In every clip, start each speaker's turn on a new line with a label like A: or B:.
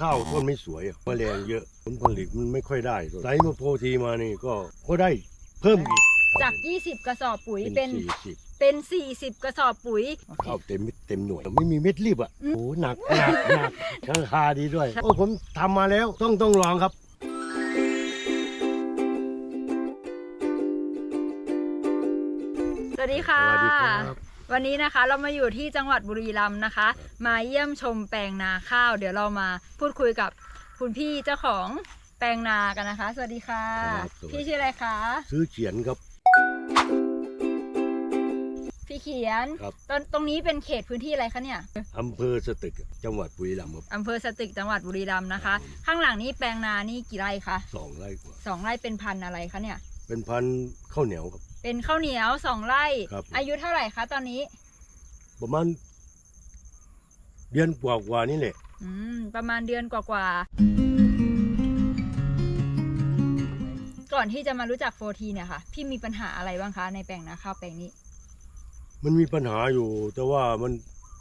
A: ข้าวต้นไม่สวยอะแมลงเยอะผลผลิตมันไม่ค่อยได้ไซส์มาโพธีมานี่ก็ก็ได้เพิ่มอีก
B: จาก 20 กระสอบปุ๋ย
A: เป็
B: เป็นน
A: สี่สิบ
B: เป็น 40 กระสอบปุ๋ย
A: ข้าวเต็มเม็ดเต็มหน่วยไม่มีเม็ดรีบอะ
B: อืม
A: โอ้หนักหนักหนักราคาดีด้วย โอ้ผมทำมาแล้วต้องต้องลองครับ
B: สวัสดีค่ะ
A: สวัสดีครับ
B: วันนี้นะคะเรามาอยู่ที่จังหวัดบุรีรัมย์นะคะ มาเยี่ยมชมแปลงนาข้าว เดี๋ยวเรามาพูดคุยกับคุณพี่เจ้าของแปลงนากันนะคะ สวัสดีค่ะ
A: ครับสวัสดี
B: พี่ชื่ออะไรคะ
A: ซื้อเขียนครับ
B: พี่เขียน
A: ครับ
B: ตรงตรงนี้เป็นเขตพื้นที่อะไรคะเนี่ย
A: อำเภอสตึกจังหวัดบุรีรัมย์ครับ
B: อำเภอสตึกจังหวัดบุรีรัมย์นะคะ ข้างหลังนี้แปลงนานี่กี่ไร่คะ
A: สองไร่กว่า
B: สองไร่เป็นพันธุ์อะไรคะเนี่ย
A: เป็นพันธุ์ข้าวเหนียวครับ
B: เป็นข้าวเหนียวสองไร่
A: ครับ
B: อายุเท่าไหร่คะตอนนี้
A: ประมาณเดือนกว่ากว่าๆนี่แหละ
B: อืม ประมาณเดือนกว่าๆ ก่อนที่จะมารู้จักโฟทีเนี่ยค่ะ พี่มีปัญหาอะไรบ้างคะในแปลงนาข้าวแปลงนี้
A: มันมีปัญหาอยู่ แต่ว่ามัน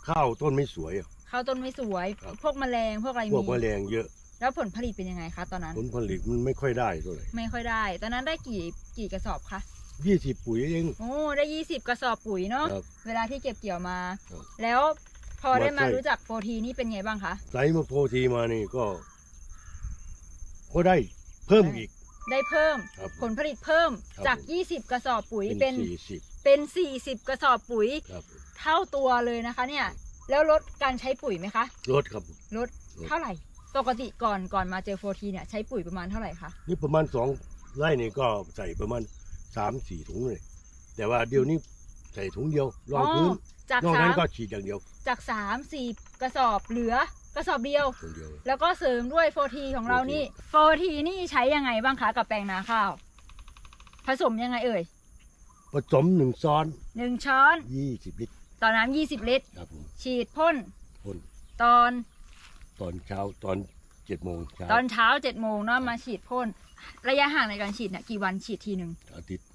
A: ข้าวต้นไม่สวยอะ
B: ข้าวต้นไม่สวย
A: ครับ
B: พวกแมลงพวกอะไร
A: พวก
B: มี
A: แมลงเยอะ
B: แล้วผลผลิตเป็นยังไงคะตอนนั้น
A: ผลผลิตมันไม่ค่อยได้เท่าไหร่
B: ไม่ค่อยได้ ตอนนั้นได้กี่กี่กระสอบคะ
A: ยี่สิบปุ๋ยเอง
B: โอ้ได้ยี่สิบกระสอบปุ๋ยเนาะ
A: ครับ
B: เวลาที่เก็บเกี่ยวมา
A: ครับ
B: แล้วพอได้มา
A: ว่าใช่
B: รู้จักโฟทีนี่เป็นไงบ้างคะ
A: ไซส์มาโพธีมานี่ก็ ก็ได้เพิ่มอีก
B: ได้เพิ่ม
A: ครับ
B: ผลผลิตเพิ่ม
A: ครับ
B: จาก
A: ผม
B: 20 กระสอบปุ๋ย
A: เป็
B: เป็นน
A: สี่สิบ
B: เป็น 40 กระสอบปุ๋ย
A: ครับ
B: เท่าตัวเลยนะคะ เนี่ย แล้วลดการใช้ปุ๋ยไหมคะ
A: ลดครับ
B: ลด
A: ลด
B: เท่าไหร่ปกติก่อนก่อนมาเจอโฟทีเนี่ยใช้ปุ๋ยประมาณเท่าไหร่คะ
A: นี่ประมาณสองไร่นี่ก็ใส่ประมาณ สามสี่ถุงเลย แต่ว่าเดี๋ยวนี้ใส่ถุงเดียวรองพื้น
B: จาก
A: นอก
B: สา
A: นั้น
B: ม
A: ก็ฉีดอย่างเดียว
B: จากสามสี่กระสอบเหลือกระสอบเดียว
A: ถุงเดียว
B: แล้วก็เสริมด้วยโฟทีของเรานี่โฟทีนี่ใช้ยังไงบ้างคะกับแปลงนาข้าว ผสมยังไงเอ่ย
A: ผสมหนึ่งซ้อน
B: หนึ่งช้อน
A: ยี่สิบลิตร
B: ต่อน้ำยี่สิบลิตร
A: ครับผม
B: ฉีดพ่น
A: พ่น
B: ตอน
A: ตอนเช้าตอนเจ็ดโมงเช้า
B: ตอนเช้าเจ็ดโมงเนาะมาฉีดพ่น ระยะห่างในการฉีดเนี่ยกี่วันฉีดทีหนึ่ง
A: อาทิตย์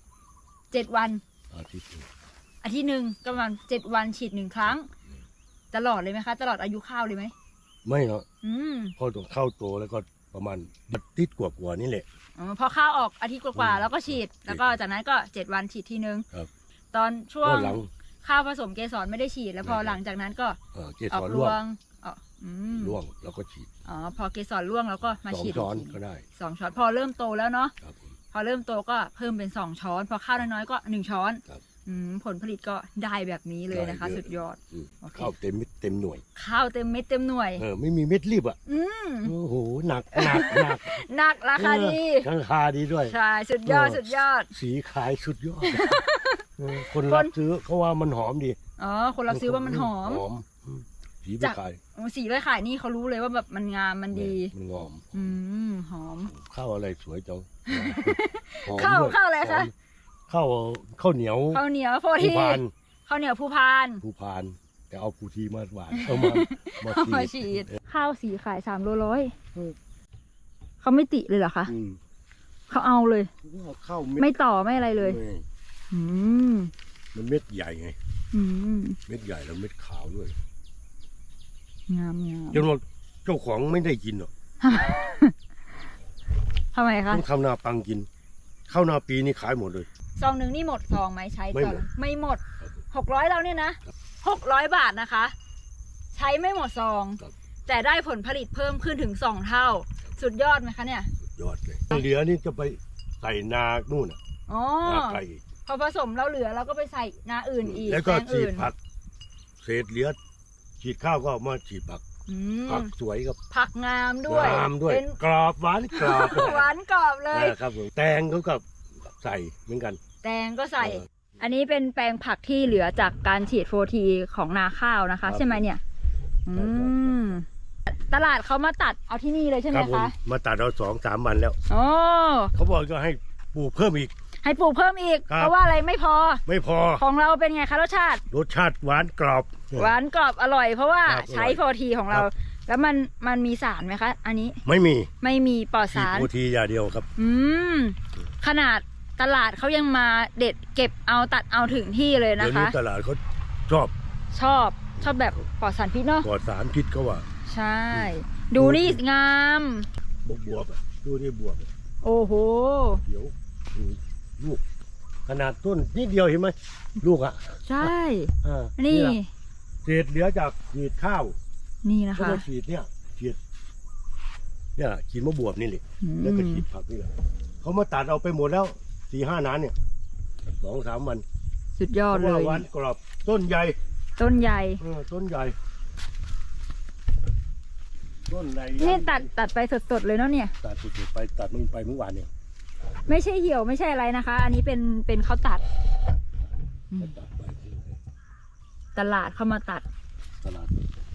B: เจ็ดวัน
A: อาทิตย์หนึ่ง
B: อาทิตย์หนึ่งก็ประมาณเจ็ดวันฉีดหนึ่งครั้ง ตลอดเลยไหมคะ ตลอดอายุข้าวเลยไหม
A: ไม่หรอก
B: อืม
A: พอต้องเข้าโตแล้วก็ประมาณอาทิตย์กว่าๆนี่แหละ
B: อ๋อพอข้าวออกอาทิตย์กว่า
A: อืม
B: ๆแล้วก็ฉีด แล้วก็จากนั้นก็เจ็ดวันฉีดทีนึง
A: ครับ
B: ตอนช่วง
A: ก็หลัง
B: ข้าวผสมเกสรไม่ได้ฉีด แล้วพอ
A: ไม่ได้
B: หลังจากนั้นก็
A: เออเก
B: อ
A: ส
B: อก
A: ร
B: ร
A: ร่ว
B: ว
A: ง
B: งอ๋ออืม
A: ร่วงแล้วก็ฉีด
B: อ๋อพอเกสรร่วงแล้วก็มา
A: สอง
B: ฉีด
A: ช้อน
B: กที
A: ก็ได้
B: สองช้อนพอเริ่มโตแล้วเนาะ
A: ครับผม
B: พอเริ่มโตก็เพิ่มเป็นสองช้อน พอข้าวน้อยๆก็หนึ่งช้อน
A: ครับ
B: อืมผลผลิตก็ได้แบบนี้เลยนะคะ
A: ได้เยอะ
B: สุดยอด
A: อืม
B: โอเค
A: ข้าวเต็มเม็ดเต็มหน่วย
B: ข้าวเต็มเม็ดเต็มหน่วย
A: เออไม่มีเม็ดรีบอะ
B: อืม
A: โอ้โหหนักหนักหนัก
B: หนักราคาดี
A: เออราคาดีด้วย
B: ใช่ สุดยอด
A: เออ
B: สุดยอด
A: สีขายสุดยอดเออคน
B: คน
A: รับซื้อเขาว่ามันหอมดี
B: อ๋อคนเราซื้อว่ามันหอม
A: หอม อืมสีไป
B: จาก
A: ขาย
B: โอ้สีไว้ขายนี่เขารู้เลยว่าแบบมันงามมันดี
A: มันหอม
B: อืมหอม
A: ข้าวอะไรสวยจังหอม
B: ข้าว
A: ด้วย
B: ข้าวอะไรคะ
A: หมข้าวข้าวเหนียว
B: ข้าวเหนียวโฟ
A: ภู
B: ที
A: พาน
B: ข้าวเหนียวภูพาน
A: ภูพาน แต่เอาภูทีมาหวานเอามามา
B: เอามา
A: ฉี
B: ฉี
A: ด
B: ดข้าวสีขายสามโลร้อย
A: เออ
B: เขาไม่ติเลยเหรอคะ
A: อืม
B: เขาเอาเลย
A: ว่าข้าวเม็ด
B: ไม่ต่อไม่อะไรเลย
A: ไม่
B: อืม
A: มันเม็ดใหญ่ไง
B: อืม
A: เม็ดใหญ่แล้วเม็ดขาวด้วย
B: งามงาม
A: จนว่าเจ้าของไม่ได้กินหรอก
B: ทำไมคะ
A: ต้องทำนาปังกิน ข้าวนาปีนี่ขายหมดเลย
B: ซองหนึ่งนี่หมดซองไหมใช้
A: ไม่
B: ซอ
A: หม
B: ง
A: ด
B: ไม่หมด
A: ครับ
B: หกร้อยเราเนี่ยนะหกร้อยบาทนะคะ ใช้ไม่หมดซอง
A: ครับ
B: แต่ได้ผลผลิตเพิ่มขึ้นถึงสองเท่า สุดยอดไหมคะเนี่ย
A: สุดยอดเลยเหลือนี่จะไปใส่นานู่นน่ะ
B: อ๋อ
A: นาไก่อีก
B: พอผสมแล้วเหลือเราก็ไปใส่นาอื่นอีก
A: แล้วก็
B: ปง
A: ฉีด
B: อื่น
A: ผัก เศษเหลือ ฉีดข้าวก็เอามาฉีดผัก
B: อืม
A: ผักสวยครับ
B: ผักงามด้วย
A: งามด้วย
B: เป็น
A: กรอบหวานกรอบ
B: หวานกรอบเลย
A: นะครับผมแตงเขาก็ใส่เหมือนกัน
B: แตงก็ใส่
A: เออ
B: อันนี้เป็นแปลงผักที่เหลือจากการฉีดโฟทีของนาข้าวนะ
A: ครั
B: คะ
A: บ
B: ใช่ไหมเนี่ยอื
A: ครับ
B: มตลาดเขามาตัดเอาที่นี่เลยใช่ไห
A: ค
B: ม
A: รับผม
B: คะ
A: มาตัดเราสองสามวันแล้ว
B: โอ้
A: เขาบอกก็ให้ปลูกเพิ่มอีก
B: ให้ปลูกเพิ่มอีก
A: ครับ
B: เพราะว่าอะไรไม่พอ
A: ไม่พอ
B: ของเราเป็นไงคะรสชาติ
A: รสชาติหวานกรอบ
B: หวานกรอบอร่อยเพราะว่า
A: ครับ
B: ใช้
A: อร่อย
B: โฟทีของเรา
A: ครับ
B: แล้วมันมันมีสารไหมคะ อันนี้
A: ไม่มี
B: ไม่มีปลอด
A: ฉีด
B: สาร
A: โอทีอย่างเดียวครับ
B: อืม ขนาดตลาดเขายังมาเด็ดเก็บเอาตัดเอาถึงที่เลย
A: เดี๋
B: นะ
A: ยว
B: คะ
A: นี้ตลาดเขาชอบ
B: ชอบชอบแบบปลอดสารพิษเนาะ
A: ปลอดสารพิษเขาว่า
B: ใช่ ดูนี่งาม
A: บวบบวบอะดูที่บวบอะ
B: โอ้โห
A: เดี๋ยวดูลูก ขนาดต้นนิดเดียวเห็นไหมลูกอะ
B: ใช่
A: อ่า
B: นี่
A: แหละ เศษเหลือจากฉีดข้าว
B: นี่นะ
A: ก็
B: คะ
A: มาฉีดเนี่ยฉีดเนี่ยฉีดมะบวบนี่แหละ
B: อืม
A: แล้วก็ฉีดผักนี่แหละเขามาตัดเอาไปหมดแล้วสี่ห้านันเนี่ยสองสามวัน
B: สุดยอด
A: เพ
B: เล
A: ราะว่ายวันกรอบต้นใหญ่
B: ต้นใหญ่
A: เออต้นใหญ่ ต้นใหญ่
B: นี่ตัดตัดไปสดๆเลยเนาะเนี่ย
A: ตัดสุดๆไปตัดมันไปเมื่อวานเนี่ย
B: ไม่ใช่เหี่ยวไม่ใช่อะไรนะคะ อันนี้เป็นเป็นเขาตัด อืม
A: ตัดไปที่
B: ตลาดเข้ามาตัด
A: ตลาด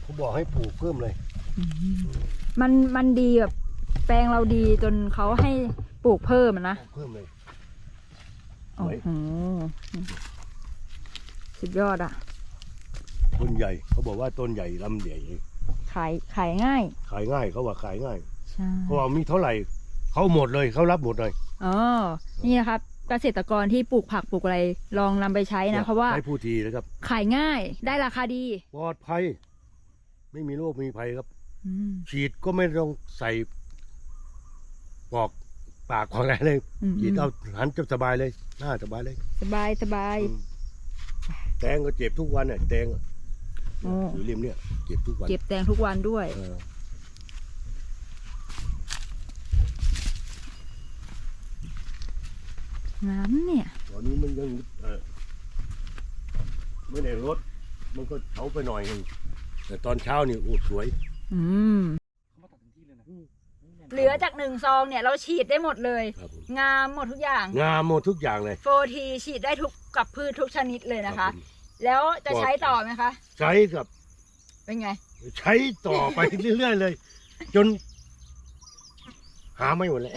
A: เขาบอกให้ปลูกเพิ่มเลย
B: มันมันดีแบบแปลงเราดีจนเขาให้ปลูกเพิ่มอะนะ
A: เพิ่มเลย
B: โอ้
A: ไว้
B: โหสุดยอดอะ
A: ต้นใหญ่เขาบอกว่าต้นใหญ่ลำใหญ่
B: ขายขายง่าย
A: ขายง่ายเขาว่าขายง่าย
B: ใช่
A: เขาบอกมีเท่าไหร่เขาหมดเลยเขารับหมดเลย
B: อ๋อ นี่นะครับ เกษตรกรที่ปลูกผักปลูกอะไรลองนำไปใช้นะ เพราะว่า
A: ให้ผู้ทีนะครับ
B: ขายง่ายได้ราคาดี
A: ปลอดภัย ไม่มีโรคมีภัยครับ
B: อืม
A: ฉีดก็ไม่ต้องใส่ปอกปากของอะไรเลย
B: อืม
A: ฉีดเอาหันจะสบายเลยหน้าสบายเลย
B: สบายสบาย
A: อืมแตงก็เจ็บทุกวันเนี่ยแตงอะ
B: โอ้
A: อยู่ริมเนี่ยเจ็บทุกวัน
B: เก็บแตงทุกวันด้วย
A: เออ
B: งามเนี่ย
A: ตอนนี้มันยังเออไม่ได้รถมันก็เฉาไปหน่อยหนึงแต่ตอนเช้านี่โอ้สวย
B: อืมเหลือจากหนึ่งซองเนี่ยเราฉีดได้หมดเลย
A: ครับผม
B: งามหมดทุกอย่าง
A: งามหมดทุกอย่างเลย
B: โฟทีฉีดได้ทุกกับพืชทุกชนิดเลยนะคะ
A: รับผม
B: แล้วจะใช้ต่อไหมคะ
A: ใช้กับ
B: เป็นไง
A: ใช้ต่อไป เรื่อยๆเลย จน หาไม่หมดแล้ว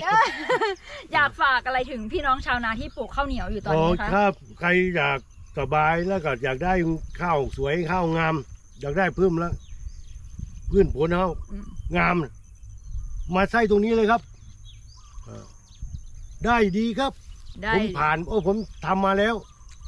B: อยากฝากอะไรถึงพี่น้องชาวนาที่ปลูกข้าวเหนียวอยู่ตอน
A: โอ้
B: นี้คะ
A: ถ้าใครอยากสบายแล้วก็อยากได้ข้าวสวยข้าวงาม อยากได้เพิ่มแล้วพื้นผลข้าว
B: อืม
A: งาม มาใส่ตรงนี้เลยครับเออได้ดีครับ
B: ได้
A: ผมผ่าน โอ้ผมทำมาแล้ว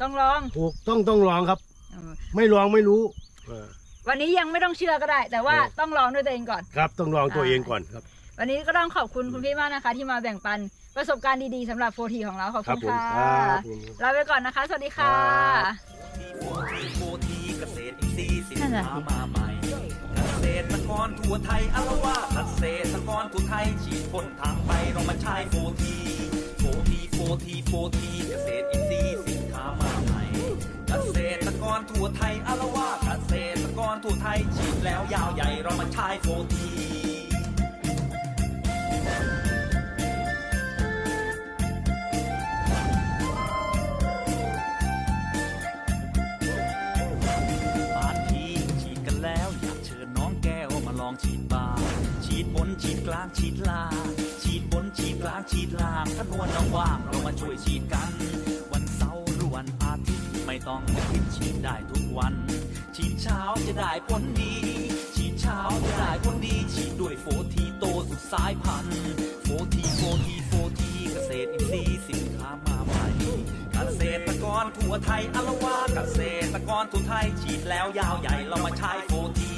B: ต้องลอง
A: ถูกต้องต้องลองครับ
B: เออ
A: ไม่ลองไม่รู้เออ
B: วันนี้ยังไม่ต้องเชื่อก็ได้ แต่ว่า
A: เออ
B: ต้องลองด้วยตัวเองก่อน
A: ครับต้องลองตัว
B: อ่า
A: เองก่อนครับ
B: วันนี้ก็ต้องขอบคุณคุณพี่มากนะคะ ที่มาแบ่งปันประสบการณ์ดีๆสำหรับโฟทีของเราขอบ
A: ครั
B: คุ
A: บ
B: ณ
A: ผม
B: ค่ะ
A: ครับผม
B: ลาไปก่อนนะคะ สวัสดีค่ะ
C: โฟทีเกษตรอินทรีย์สิน
B: นั่นน่ะ
C: ค้า
B: สิ
C: มาใหม่เกษตรกรทั่วไทยอารวาสเกษตรกรทั่วไทยฉีดพ่นทางไปเรามาใช้โฟทีโฟทีโฟทีโฟทีเกษตรอินทรีย์สินค้ามาใหม่เกษตรกรทั่วไทยอารวาสเกษตรกรทั่วไทยฉีดแล้วยาวใหญ่เรามาใช้โฟที่ต้องคิดฉีดได้ทุกวันฉีดเช้าจะได้ผลดีฉีดเช้าจะได้ผลดีฉีดด้วยโฟทีโตสุดสายพันธุ์โฟทีโฟทีโฟทีเกษตรอินทรีย์สินค้ามาใหม่เกษตรกรทั่วไทยอาวาเกษตรกรทั่วไทยฉีดแล้วยาวใหญ่เรามาใช้โฟที